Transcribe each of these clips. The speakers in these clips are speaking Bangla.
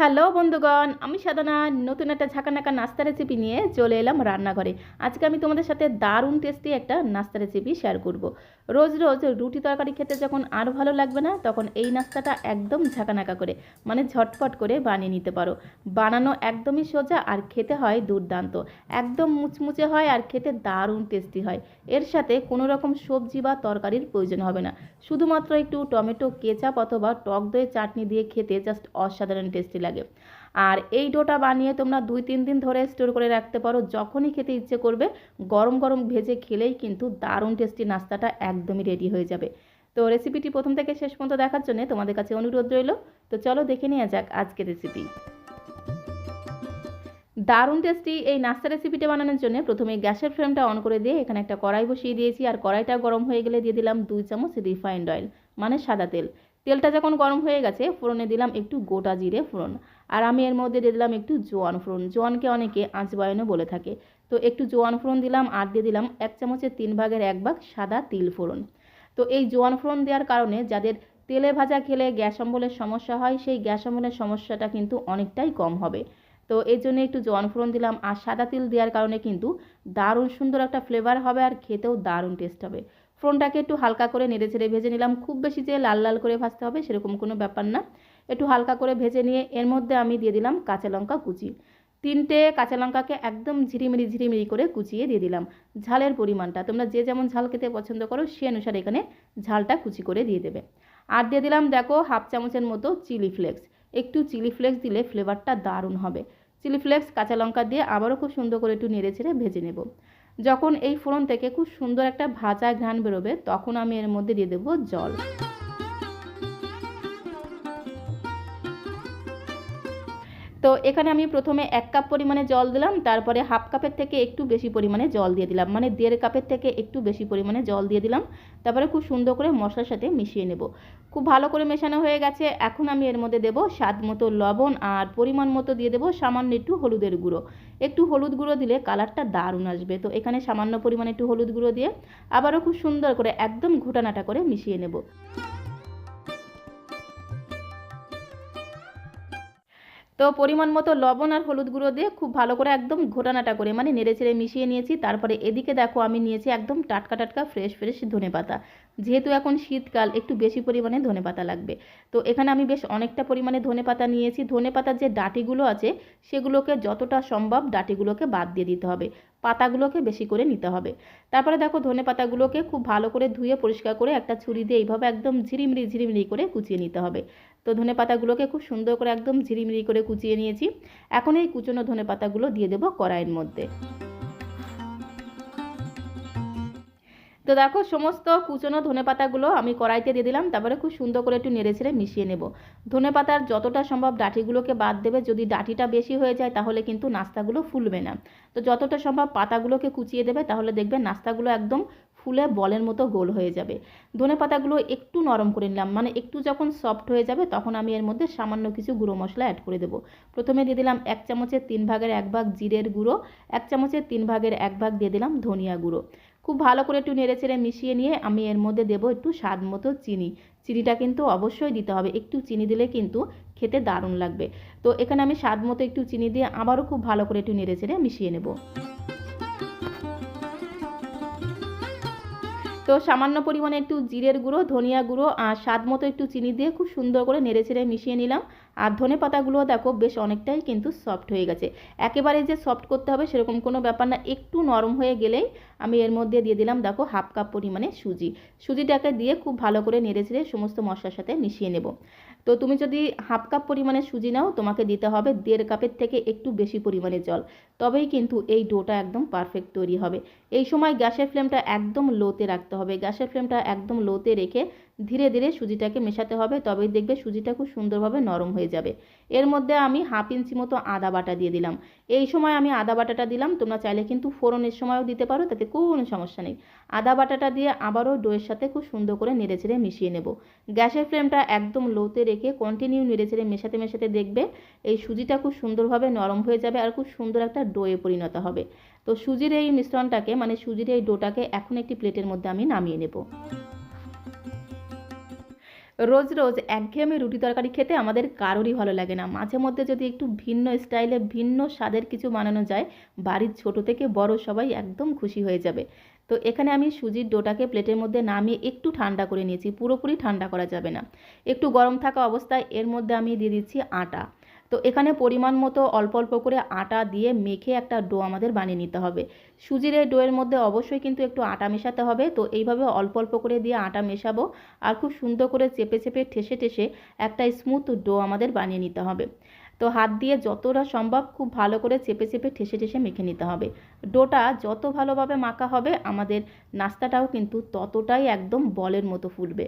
হ্যালো বন্ধুগণ, আমি সাধনা। নতুন একটা ঝাঁকানাকা নাস্তা রেসিপি নিয়ে চলে এলাম রান্নাঘরে। আজকে আমি তোমাদের সাথে দারুণ টেস্টি একটা নাস্তা রেসিপি শেয়ার করব। রোজ রোজ রুটি তরকারি খেতে যখন আর ভালো লাগবে না, তখন এই নাস্তাটা একদম ঝাঁকানাকা করে মানে ঝটপট করে বানিয়ে নিতে পারো। বানানো একদমই সোজা আর খেতে হয় দুর্দান্ত। একদম মুচমুচে হয় আর খেতে দারুণ টেস্টি হয়। এর সাথে কোনো রকম সবজি বা তরকারির প্রয়োজন হবে না। শুধুমাত্র একটু টমেটো, কেচাপ অথবা টক দই চাটনি দিয়ে খেতে জাস্ট অসাধারণ টেস্টি লাগে। আর এই ডোটা বানিয়ে তোমরা দুই তিন দিন ধরে স্টোর করে রাখতে পারো, যখনই খেতে ইচ্ছে করবে, গরম গরম ভেজে খেলেই কিন্তু দারুণ টেস্টি নাস্তাটা একদমই রেডি হয়ে যাবে। তো রেসিপিটি প্রথম থেকে শেষ পর্যন্ত দেখার জন্য তোমাদের কাছে অনুরোধ রইল। তো চলো দেখে নেওয়া যাক আজকের রেসিপি দারুণ টেস্টি এই নাস্তা রেসিপিটা বানানোর জন্য প্রথমে গ্যাসের ফ্লেমটা অন করে দিয়ে এখানে একটা কড়াই বসিয়ে দিয়েছি। আর কড়াইটা গরম হয়ে গেলে দিয়ে দিলাম দুই চামচ রিফাইন্ড অয়েল মানে সাদা তেল। তেলটা যখন গরম হয়ে গেছে, ফোড়নে দিলাম একটু গোটা জিরে ফোড়ন। আর আমি এর মধ্যে দিয়ে দিলাম একটু জোয়ান ফোড়ন। জোয়ানকে অনেকে আঁচবায়নও বলে থাকে। তো একটু জোয়ান ফোড়ন দিলাম আর দিয়ে দিলাম এক চামচের তিন ভাগের এক ভাগ সাদা তিল ফোড়ন। তো এই জোয়ান ফোড়ন দেওয়ার কারণে যাদের তেলে ভাজা খেলে গ্যাস অম্বলের সমস্যা হয়, সেই গ্যাস অম্বলের সমস্যাটা কিন্তু অনেকটাই কম হবে। তো এই জন্য একটু জোয়ান ফোড়ন দিলাম। আর সাদা তিল দেওয়ার কারণে কিন্তু দারুণ সুন্দর একটা ফ্লেভার হবে আর খেতেও দারুণ টেস্ট হবে। ফোড়নটাকে একটু হালকা করে নেড়ে ছেড়ে ভেজে নিলাম। খুব বেশি যে লাল লাল করে ভাজতে হবে সেরকম কোনো ব্যাপার না। একটু হালকা করে ভেজে নিয়ে এর মধ্যে আমি দিয়ে দিলাম কাঁচা লঙ্কা কুচি। তিনটে কাঁচা লঙ্কাকে একদম ঝিরিমিরি ঝিরিমিরি করে কুচিয়ে দিয়ে দিলাম। ঝালের পরিমাণটা, তোমরা যে যেমন ঝাল খেতে পছন্দ করো সে অনুসারে এখানে ঝালটা কুচি করে দিয়ে দেবে। আর দিয়ে দিলাম দেখো হাফ চামচের মতো চিলি ফ্লেক্স। একটু চিলি ফ্লেক্স দিলে ফ্লেভারটা দারুণ হবে। চিলি ফ্লেক্স, কাঁচা লঙ্কা দিয়ে আবারও খুব সুন্দর করে একটু নেড়ে ছেড়ে ভেজে নেব। যখন এই ফোড়ন থেকে খুব সুন্দর একটা ভাজা ঘ্রাণ বেরোবে, তখন আমি এর মধ্যে দিয়ে দেবো জল। তো এখানে আমি প্রথমে এক কাপ পরিমাণে জল দিলাম, তারপরে হাফ কাপের থেকে একটু বেশি পরিমাণে জল দিয়ে দিলাম মানে দেড় কাপের থেকে একটু বেশি পরিমাণে জল দিয়ে দিলাম, তারপরে খুব সুন্দর করে মশলার সাথে মিশিয়ে নেব। খুব ভালো করে মেশানো হয়ে গেছে, এখন আমি এর মধ্যে দেবো স্বাদ মতো লবণ আর পরিমাণ মতো দিয়ে দেবো সামান্য একটু হলুদের গুঁড়ো। একটু হলুদ গুঁড়ো দিলে কালারটা দারুণ আসবে, তো এখানে সামান্য পরিমাণে একটু হলুদ গুঁড়ো দিয়ে আবারও খুব সুন্দর করে একদম ঘুটানাটা করে মিশিয়ে নেব। তো পরিমাণ মতো লবণ আর হলুদ গুঁড়ো দিয়ে খুব ভালো করে একদম ঘোটানাটা করে মানে নেড়ে চেড়ে মিশিয়ে নিয়েছি। তারপরে এদিকে দেখো আমি নিয়েছি একদম টাটকা টাটকা ফ্রেশ ফ্রেশ ধনে পাতা যেহেতু এখন শীতকাল, একটু বেশি পরিমাণে ধনে পাতা লাগবে। তো এখানে আমি বেশ অনেকটা পরিমাণে ধনে পাতা নিয়েছি। ধনে পাতার যে ডাঁটিগুলো আছে, সেগুলোকে যতটা সম্ভব ডাঁটিগুলোকে বাদ দিয়ে দিতে হবে। পাতাগুলোকে বেশি করে নিতে হবে। তারপরে দেখো ধনে পাতাগুলোকে খুব ভালো করে ধুয়ে পরিষ্কার করে একটা ছুরি দিয়ে এইভাবে একদম ঝিরিমিরি ঝিরিমিরি করে কুচিয়ে নিতে হবে। তো ধনে পাতাগুলোকে খুব সুন্দর করে একদম ঝিরিমিরি করে কুচিয়ে নিয়েছি। এখন এই কুচনো ধনে পাতাগুলো দিয়ে দেবো কড়াইয়ের মধ্যে। তো দেখো, সমস্ত কুচনো ধনে পাতাগুলো আমি কড়াইতে দিয়ে দিলাম, তারপরে খুব সুন্দর করে একটু নেড়ে ছেড়ে মিশিয়ে নেব। ধনে পাতার যতটা সম্ভব ডাঁটিগুলোকে বাদ দেবে, যদি ডাঁটিটা বেশি হয়ে যায় তাহলে কিন্তু নাস্তাগুলো ফুলবে না। তো যতটা সম্ভব পাতাগুলোকে কুচিয়ে দেবে, তাহলে দেখবে নাস্তাগুলো একদম ফুলে বলের মতো গোল হয়ে যাবে। ধনে পাতাগুলো একটু নরম করে নিলাম মানে একটু যখন সফট হয়ে যাবে তখন আমি এর মধ্যে সামান্য কিছু গুঁড়ো মশলা অ্যাড করে দেবো। প্রথমে দিয়ে দিলাম এক চামচের তিন ভাগের এক ভাগ জিরের গুঁড়ো, এক চামচের তিন ভাগের এক ভাগ দিয়ে দিলাম ধনিয়া গুঁড়ো। খুব ভালো করে একটু নেড়ে চেড়ে মিশিয়ে নিয়ে আমি এর মধ্যে দেবো একটু স্বাদ মতো চিনি। চিনিটা কিন্তু অবশ্যই দিতে হবে। একটু চিনি দিলে কিন্তু খেতে দারুণ লাগবে। তো এখানে আমি স্বাদ মতো একটু চিনি দিয়ে আবারও খুব ভালো করে একটু নেড়ে চেড়ে মিশিয়ে নেব। তো সামান্য পরিমাণে একটু জিরের গুঁড়ো, ধনিয়া গুঁড়ো আর স্বাদ মতো একটু চিনি দিয়ে খুব সুন্দর করে নেড়ে ছেড়ে মিশিয়ে নিলাম। আর ধনে পাতাগুলো দেখো বেশ অনেকটাই কিন্তু সফট হয়ে গেছে। একেবারে যে সফট করতে হবে সেরকম কোনো ব্যাপার না, একটু নরম হয়ে গেলেই আমি এর মধ্যে দিয়ে দিলাম দেখো হাফ কাপ পরিমাণে সুজি। সুজিটাকে দিয়ে খুব ভালো করে নেড়ে ছেড়ে সমস্ত মশলার সাথে মিশিয়ে নেব। তো তুমি যদি হাফ কাপ পরিমাণে সুজি নাও, তোমাকে দিতে হবে দেড় কাপের থেকে একটু বেশি পরিমাণে জল। তবেই কিন্তু এই ডোটা একদম পারফেক্ট তৈরি হবে। এই সময় গ্যাসের ফ্লেমটা একদম লোতে রাখতে হবে। গ্যাসের ফ্লেমটা একদম লোতে রেখে ধীরে ধীরে সুজিটাকে মেশাতে হবে, তবেই দেখবে সুজিটা খুব সুন্দরভাবে নরম হয়ে যাবে। এর মধ্যে আমি হাফ ইঞ্চি মতো আদা বাটা দিয়ে দিলাম। এই সময় আমি আদা বাটাটা দিলাম, তোমরা চাইলে কিন্তু ফোড়নের সময়ও দিতে পারো, তাতে কোনো সমস্যা নেই। আদা বাটাটা দিয়ে আবারও দইয়ের সাথে খুব সুন্দর করে নেড়ে চেড়ে মিশিয়ে নেব। গ্যাসের ফ্লেমটা একদম লোতে রেখে কন্টিনিউ নেড়ে চেড়ে মেশাতে মেশাতে দেখবে এই সুজিটা খুব সুন্দরভাবে নরম হয়ে যাবে আর খুব সুন্দর একটা ডোয়ে পরিণত হবে। তো সুজির এই মিশ্রণটাকে মানে সুজির এই ডোটাকে এখন একটি প্লেটের মধ্যে আমি নামিয়ে নেব। রোজ রোজ একঘেয়েমি রুটি তরকারি খেতে আমাদের কারোরই ভালো লাগে না। মাঝে মধ্যে যদি একটু ভিন্ন স্টাইলে ভিন্ন স্বাদের কিছু বানানো যায়, বাড়ির ছোট থেকে বড় সবাই একদম খুশি হয়ে যাবে। তো এখানে আমি সুজির ডোটাকে প্লেটের মধ্যে নামিয়ে একটু ঠান্ডা করে নিয়েছি, পুরোপুরি ঠান্ডা করা যাবে না। একটু গরম থাকা অবস্থায় এর মধ্যে আমি দিয়ে দিচ্ছি আটা। তো এখানে পরিমাণ মতো অল্প অল্প করে আটা দিয়ে মেখে একটা ডো আমাদের বানিয়ে নিতে হবে। সুজির এই ডোয়ের মধ্যে অবশ্যই কিন্তু একটু আটা মেশাতে হবে। তো এইভাবে অল্প অল্প করে দিয়ে আটা মেশাবো আর খুব সুন্দর করে চেপে চেপে ঠেসে ঠেসে একটা স্মুথ ডো আমাদের বানিয়ে নিতে হবে। তো হাত দিয়ে যতটা সম্ভব খুব ভালো করে চেপে চেপে ঠেসে ঠেসে মেখে নিতে হবে। ডোটা যত ভালোভাবে মাখা হবে আমাদের নাস্তাটাও কিন্তু ততটাই একদম বলের মতো ফুলবে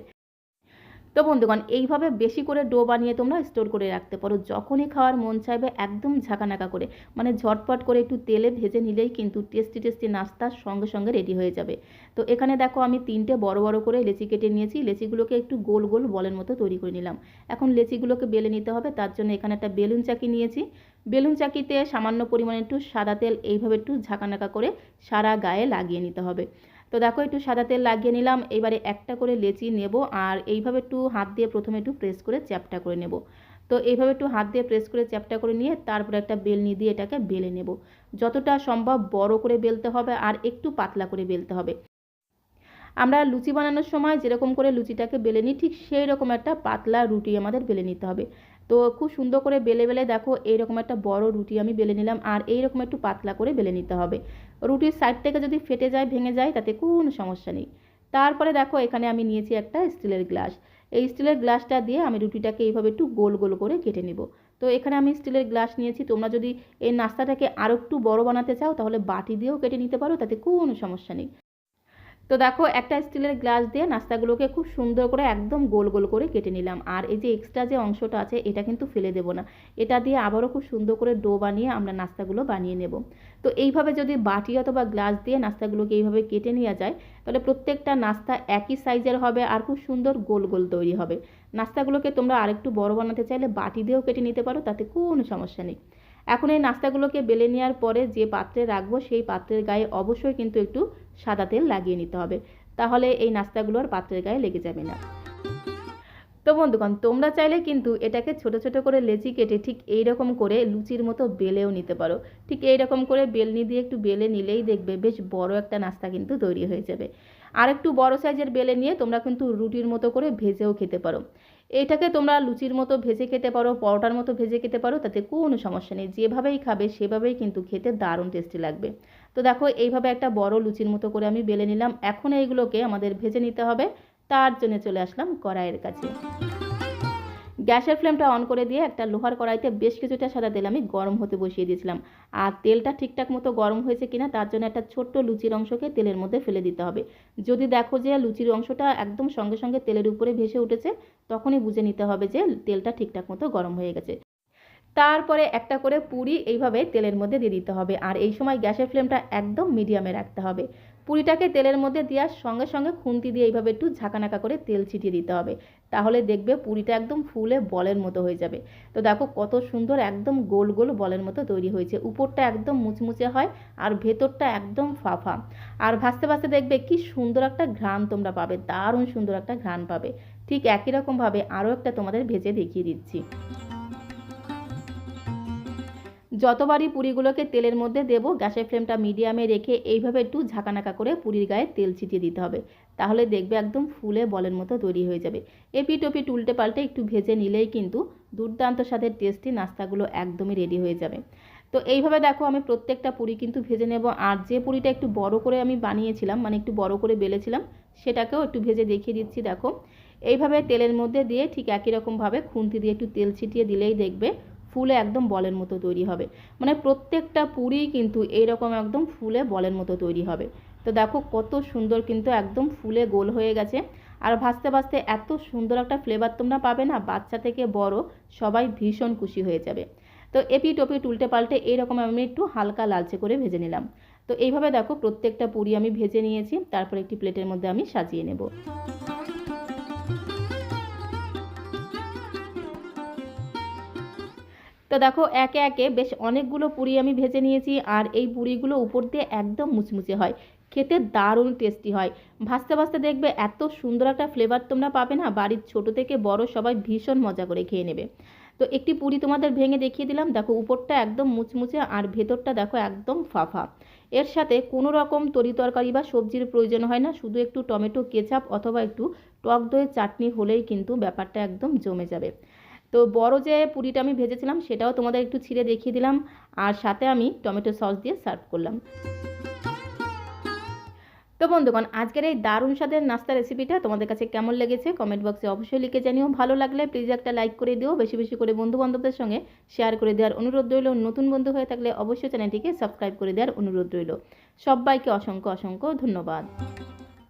তো বন্ধুগণ, এইভাবে বেশি করে ডো বানিয়ে তোমরা স্টোর করে রাখতে পারো। যখনই খাওয়ার মন চাইবে একদম ঝাঁকানাকা করে। মানে ঝটপট করে একটু তেলে ভেজে নিলেই কিন্তু টেস্টি টেস্টি নাস্তা সঙ্গে সঙ্গে রেডি হয়ে যাবে। তো এখানে দেখো আমি তিনটে বড় বড় করে লেচি কেটে নিয়েছি। লেচিগুলোকে একটু গোল গোল বলের মতো তৈরি করে নিলাম। এখন লেচিগুলোকে বেলে নিতে হবে। তার জন্য এখানে একটা বেলুন চাকি নিয়েছি। বেলুন চাকিতে সামান্য পরিমাণে একটু সাদা তেল এইভাবে একটু ঝাঁকানাকা করে সারা গায়ে লাগিয়ে নিতে হবে। তো দেখো একটু সাদা তেল লাগিয়ে নিলাম, এবারে একটা করে লেচি নেব আর এইভাবে একটু হাত দিয়ে প্রথমে একটু প্রেস করে চ্যাপটা করে নেব। তো এইভাবে একটু হাত দিয়ে প্রেস করে চ্যাপটা করে নিয়ে তারপরে একটা বেলনি দিয়ে এটাকে বেলে নেব। যতটা সম্ভব বড় করে বেলতে হবে আর একটু পাতলা করে বেলতে হবে। আমরা লুচি বানানোর সময় যেরকম করে লুচিটাকে বেলে নিই, ঠিক সেই রকম একটা পাতলা রুটি আমাদের বেলে নিতে হবে। তো খুব সুন্দর করে বেলে বেলে দেখো, এইরকম একটা বড় রুটি আমি বেলে নিলাম আর এইরকম একটু পাতলা করে বেলে নিতে হবে। রুটির সাইড থেকে যদি ফেটে যায়, ভেঙে যায়, তাতে কোনো সমস্যা নেই। তারপরে দেখো, এখানে আমি নিয়েছি একটা স্টিলের গ্লাস। এই স্টিলের গ্লাসটা দিয়ে আমি রুটিটাকে এইভাবে একটু গোল গোল করে কেটে নেব। তো এখানে আমি স্টিলের গ্লাস নিয়েছি। তোমরা যদি এই নাস্তাটাকে আরও একটু বড় বানাতে চাও, তাহলে বাটি দিয়েও কেটে নিতে পারো, তাতে কোনো সমস্যা নেই। তো দেখো, একটা স্টিলের গ্লাস দিয়ে নাস্তাগুলোকে খুব সুন্দর করে একদম গোল গোল করে কেটে নিলাম। আর এই যে এক্সট্রা যে অংশটা আছে, এটা কিন্তু ফেলে দেবো না। এটা দিয়ে আবারও খুব সুন্দর করে ডো বানিয়ে আমরা নাস্তাগুলো বানিয়ে নেব। তো এইভাবে যদি বাটি অথবা গ্লাস দিয়ে নাস্তাগুলোকে এইভাবে কেটে নেওয়া যায়, তাহলে প্রত্যেকটা নাস্তা একই সাইজের হবে আর খুব সুন্দর গোল গোল তৈরি হবে। নাস্তাগুলোকে তোমরা আরেকটু বড় বানাতে চাইলে বাটি দিয়েও কেটে নিতে পারো, তাতে কোনো সমস্যা নেই। এখন এই নাস্তাগুলোকে বেলে নেওয়ার পরে যে পাত্রে রাখব, সেই পাত্রের গায়ে অবশ্যই কিন্তু একটু সাদা তেল লাগিয়ে নিতে হবে। তাহলে এই নাস্তাগুলো আর পাত্রের গায়ে লেগে যাবে না। তো বন্ধুগণ, তোমরা চাইলে কিন্তু এটাকে ছোট ছোট করে লেচি কেটে ঠিক এই রকম করে লুচির মতো বেলেও নিতে পারো। ঠিক এই রকম করে বেলনি দিয়ে একটু বেলে নিলেই দেখবে বেশ বড় একটা নাস্তা কিন্তু তৈরি হয়ে যাবে। আর একটু বড় সাইজের বেলে নিয়ে তোমরা কিন্তু রুটির মতো করে ভেজেও খেতে পারো। এটাকে তোমরা লুচির মতো ভেজে খেতে পারো, পরোটার মতো ভেজে খেতে পারো, তাতে কোনো সমস্যা নেই। যেভাবেই খাবে সেভাবেই কিন্তু খেতে দারুণ টেস্টি লাগবে। তো দেখো, এইভাবে একটা বড় লুচির মতো করে আমি বেলে নিলাম। এখন এইগুলোকে আমাদের ভেজে নিতে হবে। তার জন্য চলে আসলাম কড়াইয়ের কাছে। গ্যাসের ফ্লেমটা অন করে দিয়ে একটা লোহার কড়াইতে বেশ কিছুটা সাদা তেল আমি গরম হতে বসিয়ে দিয়েছিলাম। আর তেলটা ঠিকঠাক মতো গরম হয়েছে কিনা, তার জন্য একটা ছোট্ট লুচির অংশকে তেলের মধ্যে ফেলে দিতে হবে। যদি দেখো যে লুচির অংশটা একদম সঙ্গে সঙ্গে তেলের উপরে ভেসে উঠেছে, তখনই বুঝে নিতে হবে যে তেলটা ঠিকঠাক মতো গরম হয়ে গেছে। তারপরে একটা করে পুরি এইভাবে তেলের মধ্যে দিয়ে দিতে হবে। আর এই সময় গ্যাসের ফ্লেমটা একদম মিডিয়ামে রাখতে হবে। পুরিটাকে তেলের মধ্যে দেওয়ার সঙ্গে সঙ্গে খুন্তি দিয়ে এইভাবে একটু ঝাঁকানাকা করে তেল ছিটিয়ে দিতে হবে। তাহলে দেখবে পুরিটা একদম ফুলে বলের মতো হয়ে যাবে। তো দেখো কত সুন্দর একদম গোল গোল বলের মতো তৈরি হয়েছে। উপরটা একদম মুচমুচে হয় আর ভেতরটা একদম ফাফা। আর ভাসতে ভাসতে দেখবে কি সুন্দর একটা ঘ্রাণ তোমরা পাবে, দারুণ সুন্দর একটা ঘ্রাণ পাবে। ঠিক একই রকমভাবে আরও একটা তোমাদের ভেজে দেখিয়ে দিচ্ছি। যতবারই পুরিগুলোকে তেলের মধ্যে দেবো, গ্যাসের ফ্লেমটা মিডিয়ামে রেখে এইভাবে একটু ঝাঁকানাকা করে পুরির গায়ে তেল ছিটিয়ে দিতে হবে। তাহলে দেখবে একদম ফুলে বলের মতো তৈরি হয়ে যাবে। এপি টপি উল্টে পাল্টে একটু ভেজে নিলেই কিন্তু দুর্দান্ত স্বাদের টেস্টি নাস্তাগুলো একদমই রেডি হয়ে যাবে। তো এইভাবে দেখো আমি প্রত্যেকটা পুরি কিন্তু ভেজে নেব। আর যে পুরিটা একটু বড় করে আমি বানিয়েছিলাম মানে একটু বড় করে বেলেছিলাম, সেটাকেও একটু ভেজে দেখিয়ে দিচ্ছি, দেখো। এইভাবে তেলের মধ্যে দিয়ে ঠিক একই রকমভাবে খুন্তি দিয়ে একটু তেল ছিটিয়ে দিলেই দেখবে ফুলে একদম বলের মতো তৈরি হবে। মানে প্রত্যেকটা পুরি কিন্তু এইরকম একদম ফুলে বলের মতো তৈরি হবে। তো দেখো কত সুন্দর কিন্তু একদম ফুলে গোল হয়ে গেছে। আর ভাজতে ভাজতে এত সুন্দর একটা ফ্লেভার তোমরা পাবে না, বাচ্চা থেকে বড় সবাই ভীষণ খুশি হয়ে যাবে। তো এপি টপি উল্টে পাল্টে এইরকম আমি একটু হালকা লালচে করে ভেজে নিলাম। তো এইভাবে দেখো প্রত্যেকটা পুরি আমি ভেজে নিয়েছি, তারপর একটি প্লেটের মধ্যে আমি সাজিয়ে নেব। তো দেখো, একে একে বেশ অনেকগুলো পুরি আমি ভেজে নিয়েছি আর এই পুরিগুলো উপর দিয়ে একদম মুচমুচে হয়। খেতে দারুণ টেস্টি হয়। ভাজতে ভাজতে দেখবে এত সুন্দর একটা ফ্লেভার তোমরা পাবে না, বাড়ির ছোট থেকে বড় সবাই ভীষণ মজা করে খেয়ে নেবে। তো একটি পুরি তোমাদের ভেঙে দেখিয়ে দিলাম, দেখো উপরটা একদম মুচমুচে আর ভেতরটা দেখো একদম ফাফা। এর সাথে কোনো রকম তরি তরকারি বা সবজির প্রয়োজন হয় না, শুধু একটু টমেটো, কেচাপ অথবা একটু টক দইয়ের চাটনি হলেই কিন্তু ব্যাপারটা একদম জমে যাবে। তো বড় যে পুরিটা আমি ভেজেছিলাম, সেটাও তোমাদের একটু ছিঁড়ে দেখিয়ে দিলাম। আর সাথে আমি টমেটো সস দিয়ে সার্ভ করলাম। তো বন্ধুগণ, আজকের এই দারুণ স্বাদের নাস্তা রেসিপিটা তোমাদের কাছে কেমন লেগেছে কমেন্ট বক্সে অবশ্যই লিখে জানিও। ভালো লাগলে প্লিজ একটা লাইক করে দিও। বেশি বেশি করে বন্ধু বান্ধবদের সঙ্গে শেয়ার করে দেওয়ার অনুরোধ রইল। নতুন বন্ধু হয়ে থাকলে অবশ্যই চ্যানেলটিকে সাবস্ক্রাইব করে দেওয়ার অনুরোধ রইল। সবাইকে অসংখ্য অসংখ্য ধন্যবাদ।